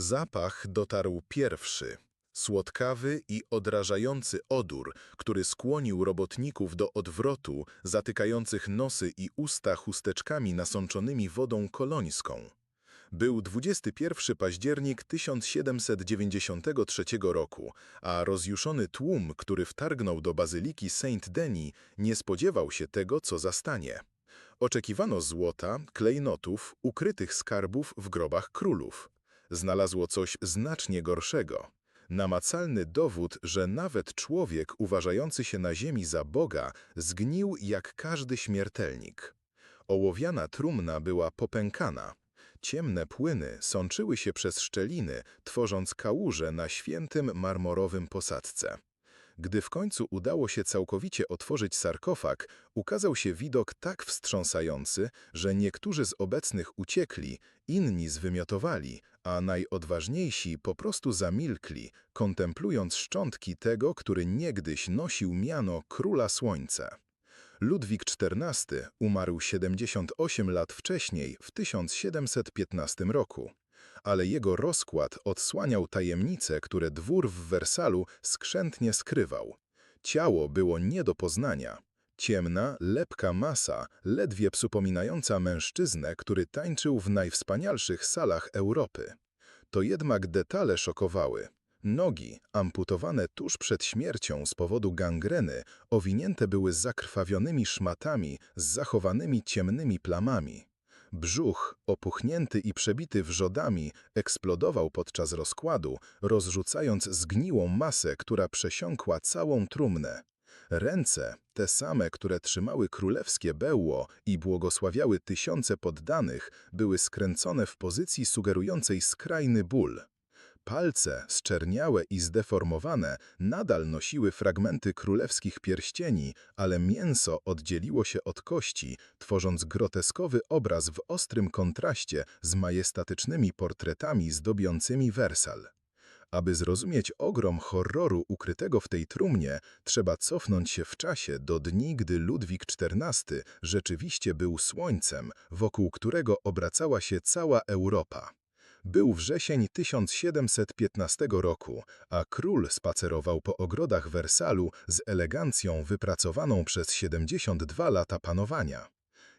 Zapach dotarł pierwszy. Słodkawy i odrażający odór, który skłonił robotników do odwrotu, zatykających nosy i usta chusteczkami nasączonymi wodą kolońską. Był 21 październik 1793 roku, a rozjuszony tłum, który wtargnął do bazyliki Saint-Denis, nie spodziewał się tego, co zastanie. Oczekiwano złota, klejnotów, ukrytych skarbów w grobach królów. Znalazło coś znacznie gorszego. Namacalny dowód, że nawet człowiek uważający się na ziemi za Boga zgnił jak każdy śmiertelnik. Ołowiana trumna była popękana. Ciemne płyny sączyły się przez szczeliny, tworząc kałuże na świętym marmorowym posadzce. Gdy w końcu udało się całkowicie otworzyć sarkofag, ukazał się widok tak wstrząsający, że niektórzy z obecnych uciekli, inni zwymiotowali, a najodważniejsi po prostu zamilkli, kontemplując szczątki tego, który niegdyś nosił miano Króla Słońca. Ludwik XIV umarł 78 lat wcześniej, w 1715 roku ale jego rozkład odsłaniał tajemnice, które dwór w Wersalu skrzętnie skrywał. Ciało było nie do poznania. Ciemna, lepka masa, ledwie przypominająca mężczyznę, który tańczył w najwspanialszych salach Europy. To jednak detale szokowały. Nogi, amputowane tuż przed śmiercią z powodu gangreny, owinięte były zakrwawionymi szmatami z zachowanymi ciemnymi plamami. Brzuch, opuchnięty i przebity wrzodami, eksplodował podczas rozkładu, rozrzucając zgniłą masę, która przesiąkła całą trumnę. Ręce, te same, które trzymały królewskie bełło i błogosławiały tysiące poddanych, były skręcone w pozycji sugerującej skrajny ból. Palce, zczerniałe i zdeformowane, nadal nosiły fragmenty królewskich pierścieni, ale mięso oddzieliło się od kości, tworząc groteskowy obraz w ostrym kontraście z majestatycznymi portretami zdobiącymi Wersal. Aby zrozumieć ogrom horroru ukrytego w tej trumnie, trzeba cofnąć się w czasie do dni, gdy Ludwik XIV rzeczywiście był słońcem, wokół którego obracała się cała Europa. Był wrzesień 1715 roku, a król spacerował po ogrodach Wersalu z elegancją wypracowaną przez 72 lata panowania.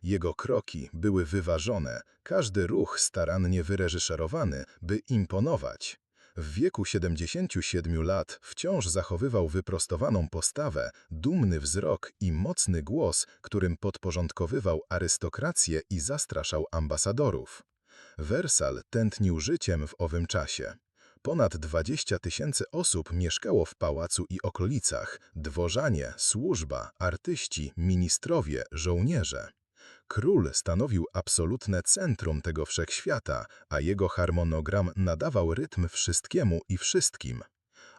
Jego kroki były wyważone, każdy ruch starannie wyreżyserowany, by imponować. W wieku 77 lat wciąż zachowywał wyprostowaną postawę, dumny wzrok i mocny głos, którym podporządkowywał arystokrację i zastraszał ambasadorów. Wersal tętnił życiem w owym czasie. Ponad 20 tysięcy osób mieszkało w pałacu i okolicach, dworzanie, służba, artyści, ministrowie, żołnierze. Król stanowił absolutne centrum tego wszechświata, a jego harmonogram nadawał rytm wszystkiemu i wszystkim.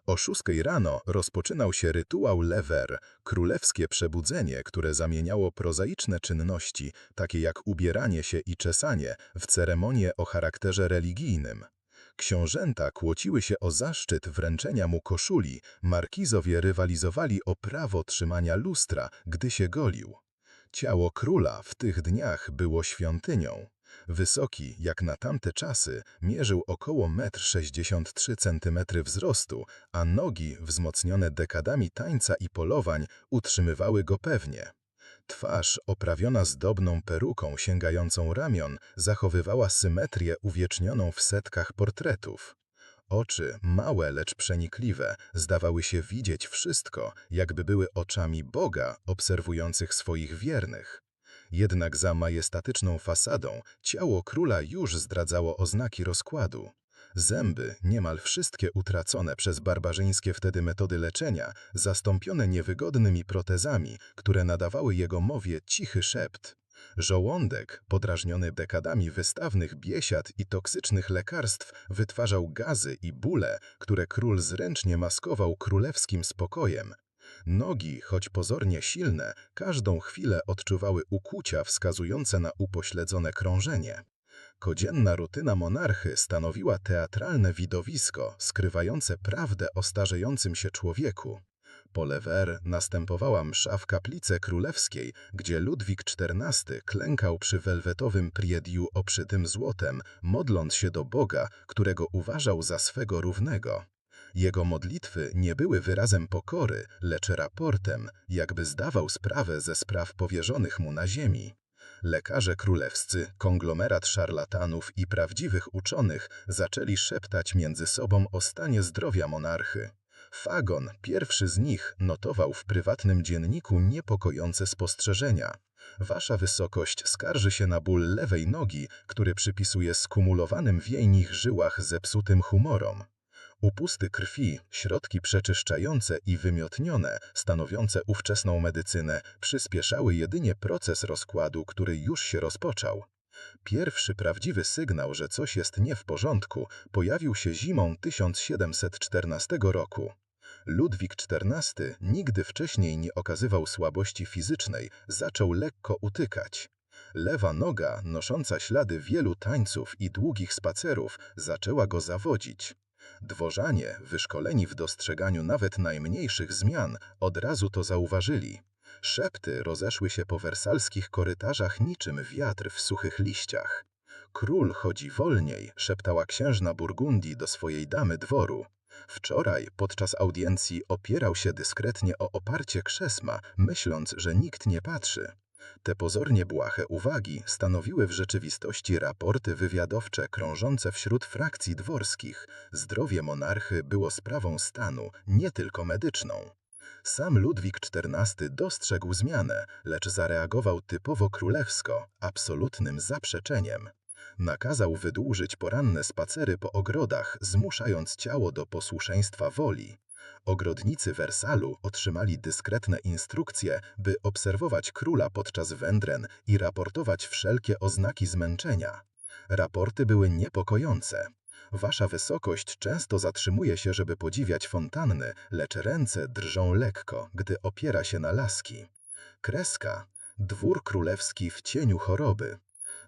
O szóstej rano rozpoczynał się rytuał Lever, królewskie przebudzenie, które zamieniało prozaiczne czynności, takie jak ubieranie się i czesanie, w ceremonię o charakterze religijnym. Książęta kłóciły się o zaszczyt wręczenia mu koszuli, markizowie rywalizowali o prawo trzymania lustra, gdy się golił. Ciało króla w tych dniach było świątynią. Wysoki, jak na tamte czasy, mierzył około 1,63 cm wzrostu, a nogi, wzmocnione dekadami tańca i polowań, utrzymywały go pewnie. Twarz, oprawiona zdobną peruką sięgającą ramion, zachowywała symetrię uwiecznioną w setkach portretów. Oczy, małe lecz przenikliwe, zdawały się widzieć wszystko, jakby były oczami Boga obserwujących swoich wiernych. Jednak za majestatyczną fasadą ciało króla już zdradzało oznaki rozkładu. Zęby, niemal wszystkie utracone przez barbarzyńskie wtedy metody leczenia, zastąpione niewygodnymi protezami, które nadawały jego mowie cichy szept. Żołądek, podrażniony dekadami wystawnych biesiad i toksycznych lekarstw, wytwarzał gazy i bóle, które król zręcznie maskował królewskim spokojem. Nogi, choć pozornie silne, każdą chwilę odczuwały ukłucia wskazujące na upośledzone krążenie. Codzienna rutyna monarchy stanowiła teatralne widowisko skrywające prawdę o starzejącym się człowieku. Po lever następowała msza w kaplicy królewskiej, gdzie Ludwik XIV klękał przy welwetowym priediu oprzytym złotem, modląc się do Boga, którego uważał za swego równego. Jego modlitwy nie były wyrazem pokory, lecz raportem, jakby zdawał sprawę ze spraw powierzonych mu na ziemi. Lekarze królewscy, konglomerat szarlatanów i prawdziwych uczonych zaczęli szeptać między sobą o stanie zdrowia monarchy. Fagon, pierwszy z nich, notował w prywatnym dzienniku niepokojące spostrzeżenia. Wasza wysokość skarży się na ból lewej nogi, który przypisuje skumulowanym w jej nich żyłach zepsutym humorom. Upusty krwi, środki przeczyszczające i wymiotnione, stanowiące ówczesną medycynę, przyspieszały jedynie proces rozkładu, który już się rozpoczął. Pierwszy prawdziwy sygnał, że coś jest nie w porządku, pojawił się zimą 1714 roku. Ludwik XIV nigdy wcześniej nie okazywał słabości fizycznej, zaczął lekko utykać. Lewa noga, nosząca ślady wielu tańców i długich spacerów, zaczęła go zawodzić. Dworzanie, wyszkoleni w dostrzeganiu nawet najmniejszych zmian, od razu to zauważyli. Szepty rozeszły się po wersalskich korytarzach niczym wiatr w suchych liściach. Król chodzi wolniej, szeptała księżna Burgundii do swojej damy dworu. Wczoraj, podczas audiencji, opierał się dyskretnie o oparcie krzesma, myśląc, że nikt nie patrzy. Te pozornie błahe uwagi stanowiły w rzeczywistości raporty wywiadowcze krążące wśród frakcji dworskich. Zdrowie monarchy było sprawą stanu, nie tylko medyczną. Sam Ludwik XIV dostrzegł zmianę, lecz zareagował typowo królewsko, absolutnym zaprzeczeniem. Nakazał wydłużyć poranne spacery po ogrodach, zmuszając ciało do posłuszeństwa woli. Ogrodnicy Wersalu otrzymali dyskretne instrukcje, by obserwować króla podczas wędren i raportować wszelkie oznaki zmęczenia. Raporty były niepokojące. Wasza wysokość często zatrzymuje się, żeby podziwiać fontanny, lecz ręce drżą lekko, gdy opiera się na laski. Kreska. Dwór królewski w cieniu choroby.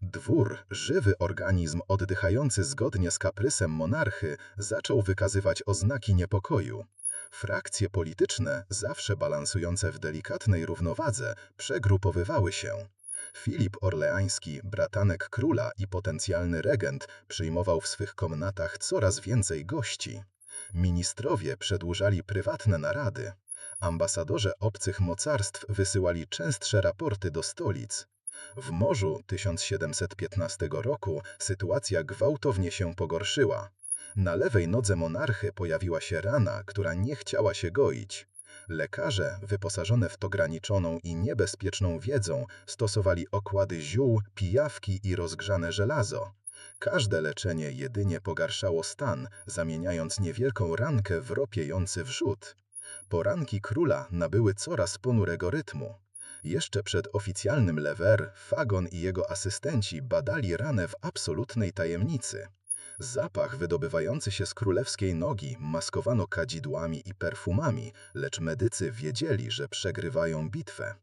Dwór, żywy organizm oddychający zgodnie z kaprysem monarchy, zaczął wykazywać oznaki niepokoju. Frakcje polityczne, zawsze balansujące w delikatnej równowadze, przegrupowywały się. Filip Orleański, bratanek króla i potencjalny regent, przyjmował w swych komnatach coraz więcej gości. Ministrowie przedłużali prywatne narady. Ambasadorzy obcych mocarstw wysyłali częstsze raporty do stolic. W morzu 1715 roku sytuacja gwałtownie się pogorszyła. Na lewej nodze monarchy pojawiła się rana, która nie chciała się goić. Lekarze, wyposażone w graniczoną i niebezpieczną wiedzą, stosowali okłady ziół, pijawki i rozgrzane żelazo. Każde leczenie jedynie pogarszało stan, zamieniając niewielką rankę w ropiejący wrzód. Poranki króla nabyły coraz ponurego rytmu. Jeszcze przed oficjalnym lever, Fagon i jego asystenci badali ranę w absolutnej tajemnicy. Zapach wydobywający się z królewskiej nogi maskowano kadzidłami i perfumami, lecz medycy wiedzieli, że przegrywają bitwę.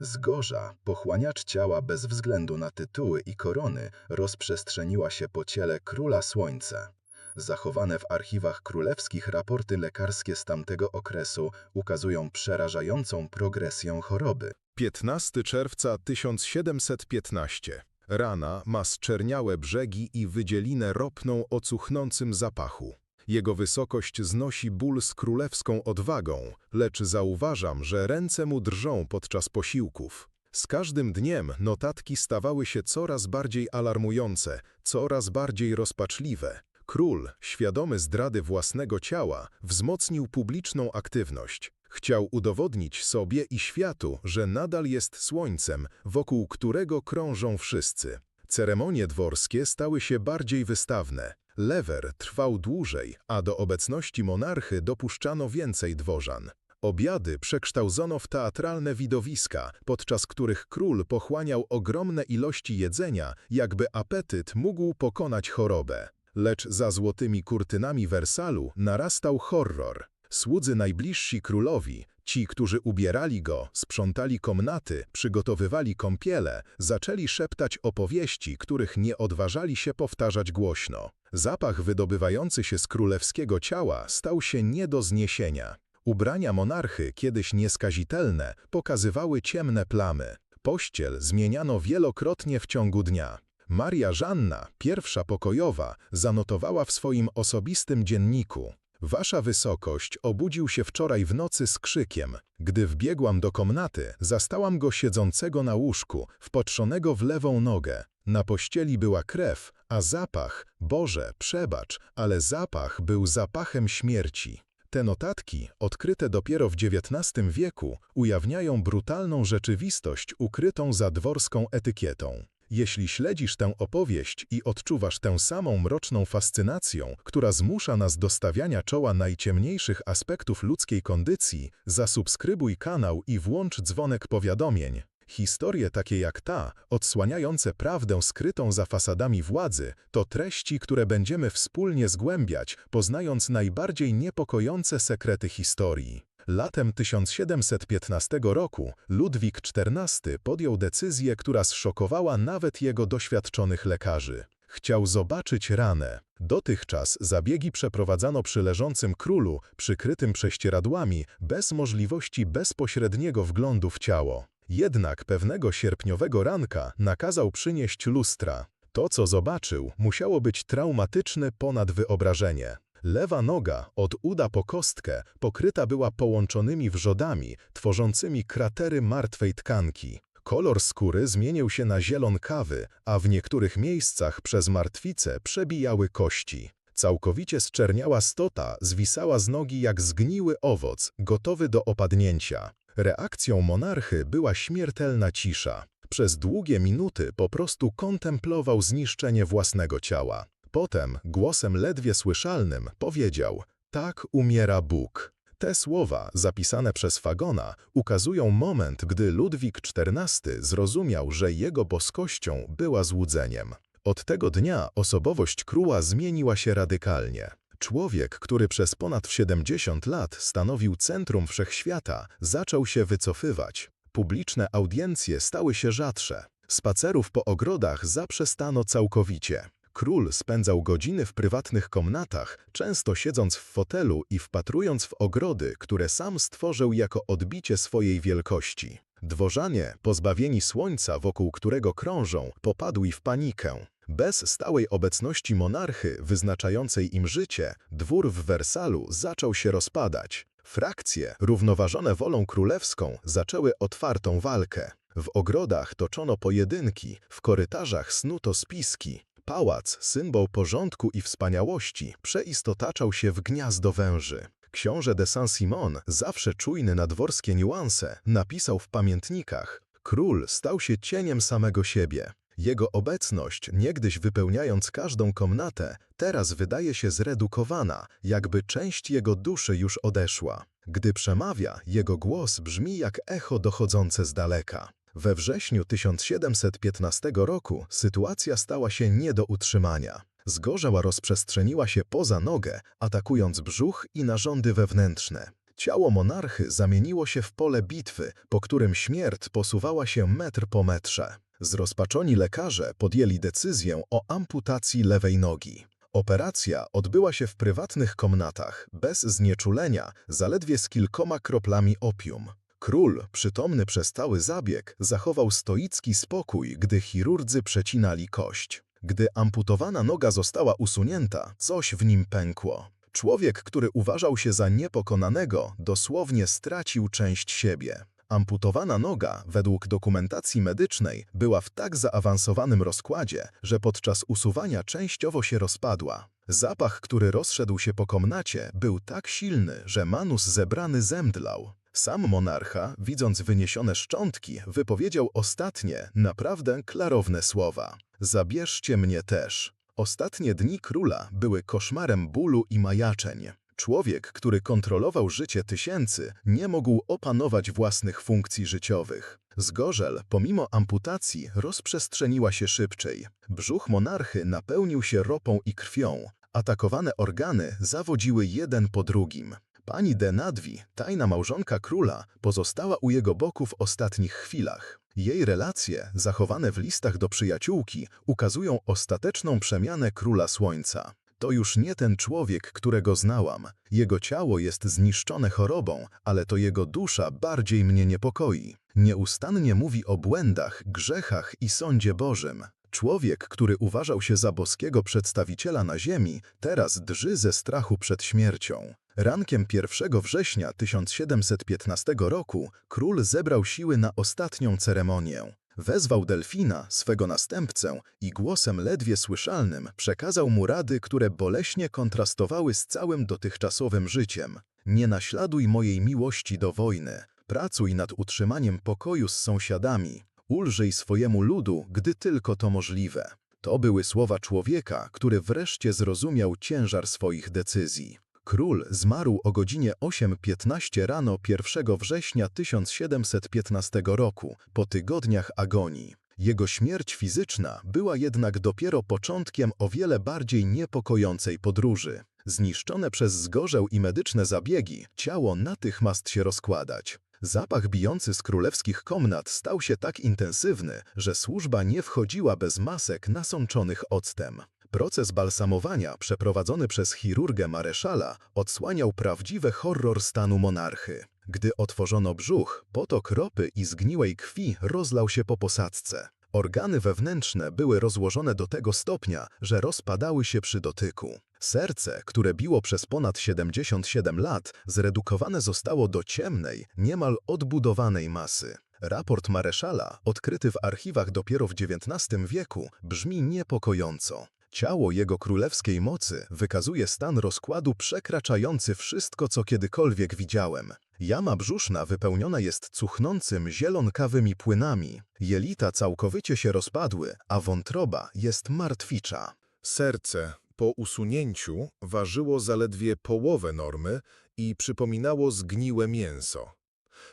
Zgorza, pochłaniacz ciała bez względu na tytuły i korony, rozprzestrzeniła się po ciele króla słońca. Zachowane w archiwach królewskich raporty lekarskie z tamtego okresu ukazują przerażającą progresję choroby. 15 czerwca 1715. Rana ma zczerniałe brzegi i wydzielinę ropną o cuchnącym zapachu. Jego wysokość znosi ból z królewską odwagą, lecz zauważam, że ręce mu drżą podczas posiłków. Z każdym dniem notatki stawały się coraz bardziej alarmujące, coraz bardziej rozpaczliwe. Król, świadomy zdrady własnego ciała, wzmocnił publiczną aktywność. Chciał udowodnić sobie i światu, że nadal jest słońcem, wokół którego krążą wszyscy. Ceremonie dworskie stały się bardziej wystawne. Lewer trwał dłużej, a do obecności monarchy dopuszczano więcej dworzan. Obiady przekształcono w teatralne widowiska, podczas których król pochłaniał ogromne ilości jedzenia, jakby apetyt mógł pokonać chorobę. Lecz za złotymi kurtynami Wersalu narastał horror. Słudzy najbliżsi królowi, ci, którzy ubierali go, sprzątali komnaty, przygotowywali kąpiele, zaczęli szeptać opowieści, których nie odważali się powtarzać głośno. Zapach wydobywający się z królewskiego ciała stał się nie do zniesienia. Ubrania monarchy, kiedyś nieskazitelne, pokazywały ciemne plamy. Pościel zmieniano wielokrotnie w ciągu dnia. Maria Żanna, pierwsza pokojowa, zanotowała w swoim osobistym dzienniku. Wasza wysokość obudził się wczoraj w nocy z krzykiem. Gdy wbiegłam do komnaty, zastałam go siedzącego na łóżku, wpatrzonego w lewą nogę. Na pościeli była krew, a zapach, Boże, przebacz, ale zapach był zapachem śmierci. Te notatki, odkryte dopiero w XIX wieku, ujawniają brutalną rzeczywistość ukrytą za dworską etykietą. Jeśli śledzisz tę opowieść i odczuwasz tę samą mroczną fascynacją, która zmusza nas do stawiania czoła najciemniejszych aspektów ludzkiej kondycji, zasubskrybuj kanał i włącz dzwonek powiadomień. Historie takie jak ta, odsłaniające prawdę skrytą za fasadami władzy, to treści, które będziemy wspólnie zgłębiać, poznając najbardziej niepokojące sekrety historii. Latem 1715 roku Ludwik XIV podjął decyzję, która zszokowała nawet jego doświadczonych lekarzy. Chciał zobaczyć ranę. Dotychczas zabiegi przeprowadzano przy leżącym królu, przykrytym prześcieradłami, bez możliwości bezpośredniego wglądu w ciało. Jednak pewnego sierpniowego ranka nakazał przynieść lustra. To, co zobaczył, musiało być traumatyczne ponad wyobrażenie. Lewa noga, od uda po kostkę, pokryta była połączonymi wrzodami, tworzącymi kratery martwej tkanki. Kolor skóry zmienił się na zielon kawy, a w niektórych miejscach przez martwice przebijały kości. Całkowicie zczerniała stota zwisała z nogi jak zgniły owoc, gotowy do opadnięcia. Reakcją monarchy była śmiertelna cisza. Przez długie minuty po prostu kontemplował zniszczenie własnego ciała. Potem, głosem ledwie słyszalnym, powiedział: Tak umiera Bóg. Te słowa, zapisane przez Fagona, ukazują moment, gdy Ludwik XIV zrozumiał, że jego boskością była złudzeniem. Od tego dnia osobowość króla zmieniła się radykalnie. Człowiek, który przez ponad 70 lat stanowił centrum wszechświata, zaczął się wycofywać. Publiczne audiencje stały się rzadsze. Spacerów po ogrodach zaprzestano całkowicie. Król spędzał godziny w prywatnych komnatach, często siedząc w fotelu i wpatrując w ogrody, które sam stworzył jako odbicie swojej wielkości. Dworzanie, pozbawieni słońca, wokół którego krążą, popadli w panikę. Bez stałej obecności monarchy wyznaczającej im życie, dwór w Wersalu zaczął się rozpadać. Frakcje, równoważone wolą królewską, zaczęły otwartą walkę. W ogrodach toczono pojedynki, w korytarzach snuto spiski. Pałac, symbol porządku i wspaniałości, przeistotaczał się w gniazdo węży. Książę de Saint-Simon, zawsze czujny na dworskie niuanse, napisał w pamiętnikach Król stał się cieniem samego siebie. Jego obecność, niegdyś wypełniając każdą komnatę, teraz wydaje się zredukowana, jakby część jego duszy już odeszła. Gdy przemawia, jego głos brzmi jak echo dochodzące z daleka. We wrześniu 1715 roku sytuacja stała się nie do utrzymania. Zgorzała rozprzestrzeniła się poza nogę, atakując brzuch i narządy wewnętrzne. Ciało monarchy zamieniło się w pole bitwy, po którym śmierć posuwała się metr po metrze. Zrozpaczoni lekarze podjęli decyzję o amputacji lewej nogi. Operacja odbyła się w prywatnych komnatach, bez znieczulenia, zaledwie z kilkoma kroplami opium. Król, przytomny przez cały zabieg, zachował stoicki spokój, gdy chirurdzy przecinali kość. Gdy amputowana noga została usunięta, coś w nim pękło. Człowiek, który uważał się za niepokonanego, dosłownie stracił część siebie. Amputowana noga, według dokumentacji medycznej, była w tak zaawansowanym rozkładzie, że podczas usuwania częściowo się rozpadła. Zapach, który rozszedł się po komnacie, był tak silny, że manus zebrany zemdlał. Sam monarcha, widząc wyniesione szczątki, wypowiedział ostatnie, naprawdę klarowne słowa. Zabierzcie mnie też. Ostatnie dni króla były koszmarem bólu i majaczeń. Człowiek, który kontrolował życie tysięcy, nie mógł opanować własnych funkcji życiowych. Zgorzel, pomimo amputacji, rozprzestrzeniła się szybciej. Brzuch monarchy napełnił się ropą i krwią. Atakowane organy zawodziły jeden po drugim. Pani de Nadwi, tajna małżonka króla, pozostała u jego boku w ostatnich chwilach. Jej relacje, zachowane w listach do przyjaciółki, ukazują ostateczną przemianę króla słońca. To już nie ten człowiek, którego znałam. Jego ciało jest zniszczone chorobą, ale to jego dusza bardziej mnie niepokoi. Nieustannie mówi o błędach, grzechach i sądzie Bożym. Człowiek, który uważał się za boskiego przedstawiciela na ziemi, teraz drży ze strachu przed śmiercią. Rankiem 1 września 1715 roku król zebrał siły na ostatnią ceremonię. Wezwał Delfina, swego następcę, i głosem ledwie słyszalnym przekazał mu rady, które boleśnie kontrastowały z całym dotychczasowym życiem. Nie naśladuj mojej miłości do wojny, pracuj nad utrzymaniem pokoju z sąsiadami, ulżyj swojemu ludu, gdy tylko to możliwe. To były słowa człowieka, który wreszcie zrozumiał ciężar swoich decyzji. Król zmarł o godzinie 8.15 rano 1 września 1715 roku, po tygodniach agonii. Jego śmierć fizyczna była jednak dopiero początkiem o wiele bardziej niepokojącej podróży. Zniszczone przez zgorzeł i medyczne zabiegi, ciało natychmiast się rozkładać. Zapach bijący z królewskich komnat stał się tak intensywny, że służba nie wchodziła bez masek nasączonych octem. Proces balsamowania przeprowadzony przez chirurgę Mareszala odsłaniał prawdziwy horror stanu monarchy. Gdy otworzono brzuch, potok ropy i zgniłej krwi rozlał się po posadzce. Organy wewnętrzne były rozłożone do tego stopnia, że rozpadały się przy dotyku. Serce, które biło przez ponad 77 lat, zredukowane zostało do ciemnej, niemal odbudowanej masy. Raport Mareszala, odkryty w archiwach dopiero w XIX wieku, brzmi niepokojąco. Ciało jego królewskiej mocy wykazuje stan rozkładu przekraczający wszystko, co kiedykolwiek widziałem. Jama brzuszna wypełniona jest cuchnącym, zielonkawymi płynami. Jelita całkowicie się rozpadły, a wątroba jest martwicza. Serce po usunięciu ważyło zaledwie połowę normy i przypominało zgniłe mięso.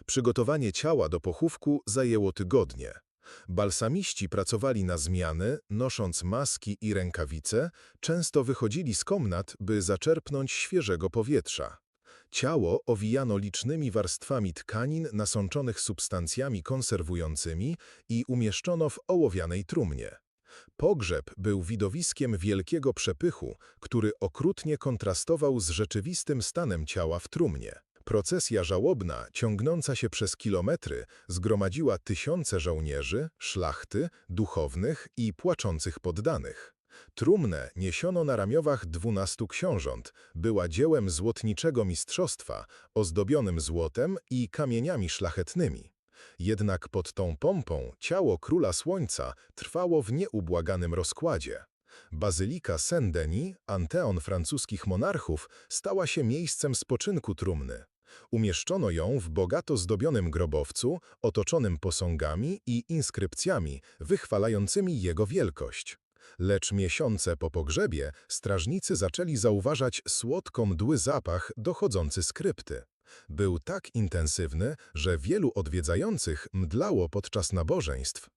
Przygotowanie ciała do pochówku zajęło tygodnie. Balsamiści pracowali na zmiany, nosząc maski i rękawice, często wychodzili z komnat, by zaczerpnąć świeżego powietrza. Ciało owijano licznymi warstwami tkanin nasączonych substancjami konserwującymi i umieszczono w ołowianej trumnie. Pogrzeb był widowiskiem wielkiego przepychu, który okrutnie kontrastował z rzeczywistym stanem ciała w trumnie. Procesja żałobna, ciągnąca się przez kilometry, zgromadziła tysiące żołnierzy, szlachty, duchownych i płaczących poddanych. Trumnę niesiono na ramiowach dwunastu książąt, była dziełem złotniczego mistrzostwa, ozdobionym złotem i kamieniami szlachetnymi. Jednak pod tą pompą ciało Króla Słońca trwało w nieubłaganym rozkładzie. Bazylika Saint-Denis, anteon francuskich monarchów, stała się miejscem spoczynku trumny. Umieszczono ją w bogato zdobionym grobowcu, otoczonym posągami i inskrypcjami wychwalającymi jego wielkość. Lecz miesiące po pogrzebie strażnicy zaczęli zauważać słodko mdły zapach dochodzący z krypty. Był tak intensywny, że wielu odwiedzających mdlało podczas nabożeństw.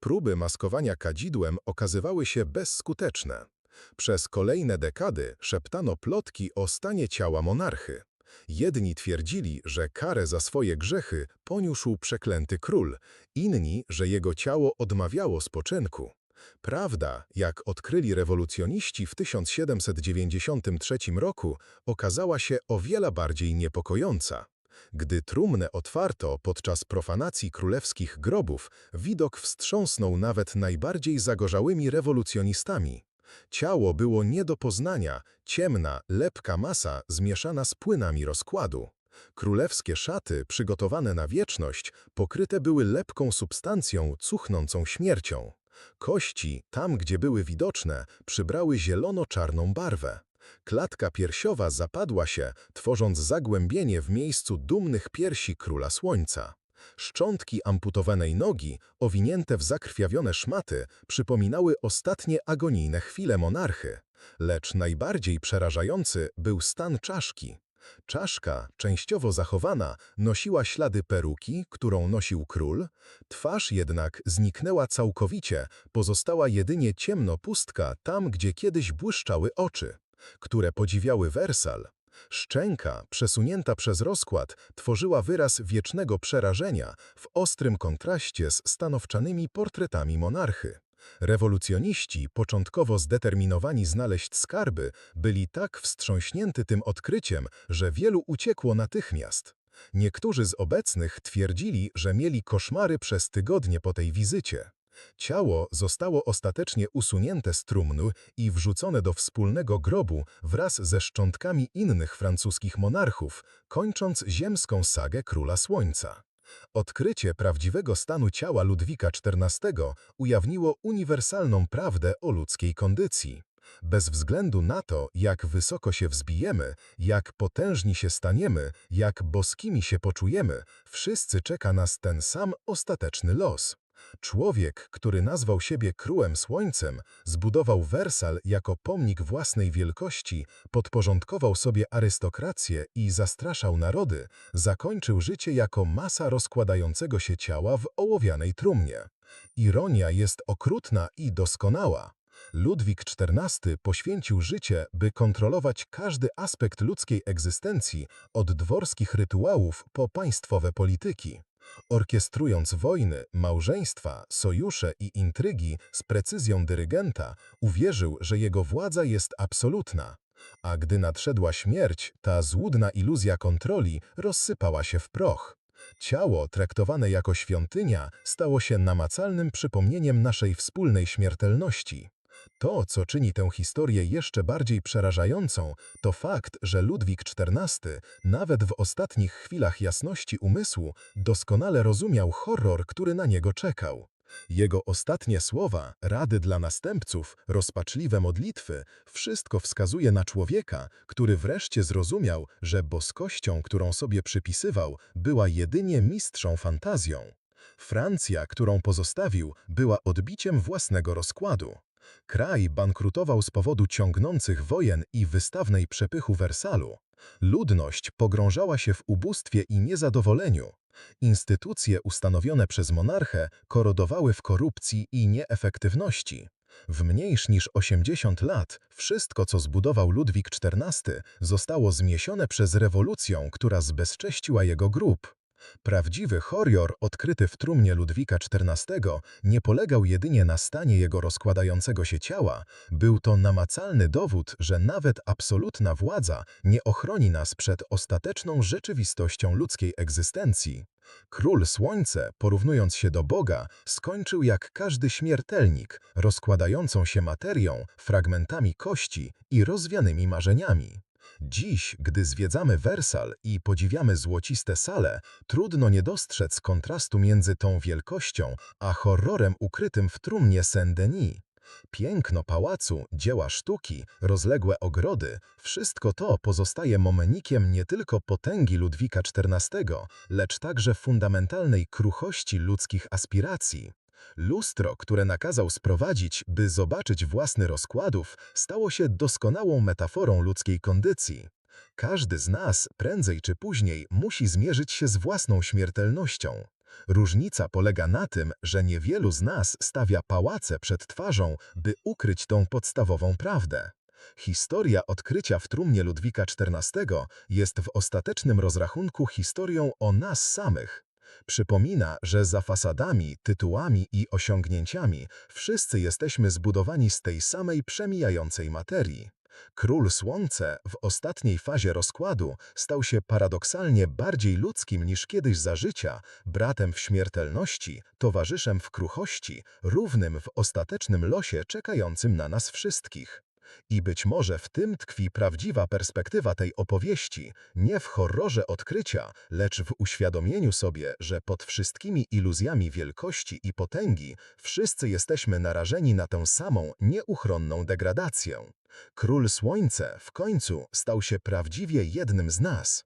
Próby maskowania kadzidłem okazywały się bezskuteczne. Przez kolejne dekady szeptano plotki o stanie ciała monarchy. Jedni twierdzili, że karę za swoje grzechy poniósł przeklęty król, inni, że jego ciało odmawiało spoczynku. Prawda, jak odkryli rewolucjoniści w 1793 roku, okazała się o wiele bardziej niepokojąca. Gdy trumnę otwarto podczas profanacji królewskich grobów, widok wstrząsnął nawet najbardziej zagorzałymi rewolucjonistami. Ciało było nie do poznania, ciemna, lepka masa zmieszana z płynami rozkładu. Królewskie szaty, przygotowane na wieczność, pokryte były lepką substancją cuchnącą śmiercią. Kości, tam gdzie były widoczne, przybrały zielono-czarną barwę. Klatka piersiowa zapadła się, tworząc zagłębienie w miejscu dumnych piersi Króla Słońca. Szczątki amputowanej nogi, owinięte w zakrwawione szmaty, przypominały ostatnie agonijne chwile monarchy. Lecz najbardziej przerażający był stan czaszki. Czaszka, częściowo zachowana, nosiła ślady peruki, którą nosił król, twarz jednak zniknęła całkowicie, pozostała jedynie ciemno pustka tam, gdzie kiedyś błyszczały oczy, które podziwiały Wersal. Szczęka, przesunięta przez rozkład, tworzyła wyraz wiecznego przerażenia w ostrym kontraście z stanowczanymi portretami monarchy. Rewolucjoniści, początkowo zdeterminowani znaleźć skarby, byli tak wstrząśnięty tym odkryciem, że wielu uciekło natychmiast. Niektórzy z obecnych twierdzili, że mieli koszmary przez tygodnie po tej wizycie. Ciało zostało ostatecznie usunięte z trumny i wrzucone do wspólnego grobu wraz ze szczątkami innych francuskich monarchów, kończąc ziemską sagę Króla Słońca. Odkrycie prawdziwego stanu ciała Ludwika XIV ujawniło uniwersalną prawdę o ludzkiej kondycji. Bez względu na to, jak wysoko się wzbijemy, jak potężni się staniemy, jak boskimi się poczujemy, wszyscy czeka nas ten sam ostateczny los. Człowiek, który nazwał siebie Królem Słońcem, zbudował Wersal jako pomnik własnej wielkości, podporządkował sobie arystokrację i zastraszał narody, zakończył życie jako masa rozkładającego się ciała w ołowianej trumnie. Ironia jest okrutna i doskonała. Ludwik XIV poświęcił życie, by kontrolować każdy aspekt ludzkiej egzystencji, od dworskich rytuałów po państwowe polityki. Orkiestrując wojny, małżeństwa, sojusze i intrygi z precyzją dyrygenta, uwierzył, że jego władza jest absolutna. A gdy nadszedła śmierć, ta złudna iluzja kontroli rozsypała się w proch. Ciało, traktowane jako świątynia, stało się namacalnym przypomnieniem naszej wspólnej śmiertelności. To, co czyni tę historię jeszcze bardziej przerażającą, to fakt, że Ludwik XIV, nawet w ostatnich chwilach jasności umysłu, doskonale rozumiał horror, który na niego czekał. Jego ostatnie słowa, rady dla następców, rozpaczliwe modlitwy, wszystko wskazuje na człowieka, który wreszcie zrozumiał, że boskością, którą sobie przypisywał, była jedynie mistrzą fantazją. Francja, którą pozostawił, była odbiciem własnego rozkładu. Kraj bankrutował z powodu ciągnących wojen i wystawnej przepychu Wersalu. Ludność pogrążała się w ubóstwie i niezadowoleniu. Instytucje ustanowione przez monarchę korodowały w korupcji i nieefektywności. W mniejsz niż 80 lat wszystko, co zbudował Ludwik XIV, zostało zmiesione przez rewolucję, która zbezcześciła jego grób. Prawdziwy horror odkryty w trumnie Ludwika XIV nie polegał jedynie na stanie jego rozkładającego się ciała, był to namacalny dowód, że nawet absolutna władza nie ochroni nas przed ostateczną rzeczywistością ludzkiej egzystencji. Król Słońce, porównując się do Boga, skończył jak każdy śmiertelnik, rozkładającą się materią, fragmentami kości i rozwianymi marzeniami. Dziś, gdy zwiedzamy Wersal i podziwiamy złociste sale, trudno nie dostrzec kontrastu między tą wielkością a horrorem ukrytym w trumnie Saint-Denis. Piękno pałacu, dzieła sztuki, rozległe ogrody, wszystko to pozostaje momenikiem nie tylko potęgi Ludwika XIV, lecz także fundamentalnej kruchości ludzkich aspiracji. Lustro, które nakazał sprowadzić, by zobaczyć własny rozkładów, stało się doskonałą metaforą ludzkiej kondycji. Każdy z nas, prędzej czy później, musi zmierzyć się z własną śmiertelnością. Różnica polega na tym, że niewielu z nas stawia pałace przed twarzą, by ukryć tą podstawową prawdę. Historia odkrycia w trumnie Ludwika XIV jest w ostatecznym rozrachunku historią o nas samych. Przypomina, że za fasadami, tytułami i osiągnięciami wszyscy jesteśmy zbudowani z tej samej przemijającej materii. Król Słońce w ostatniej fazie rozkładu stał się paradoksalnie bardziej ludzkim niż kiedyś za życia, bratem w śmiertelności, towarzyszem w kruchości, równym w ostatecznym losie czekającym na nas wszystkich. I być może w tym tkwi prawdziwa perspektywa tej opowieści, nie w horrorze odkrycia, lecz w uświadomieniu sobie, że pod wszystkimi iluzjami wielkości i potęgi wszyscy jesteśmy narażeni na tę samą, nieuchronną degradację. Król Słońce w końcu stał się prawdziwie jednym z nas.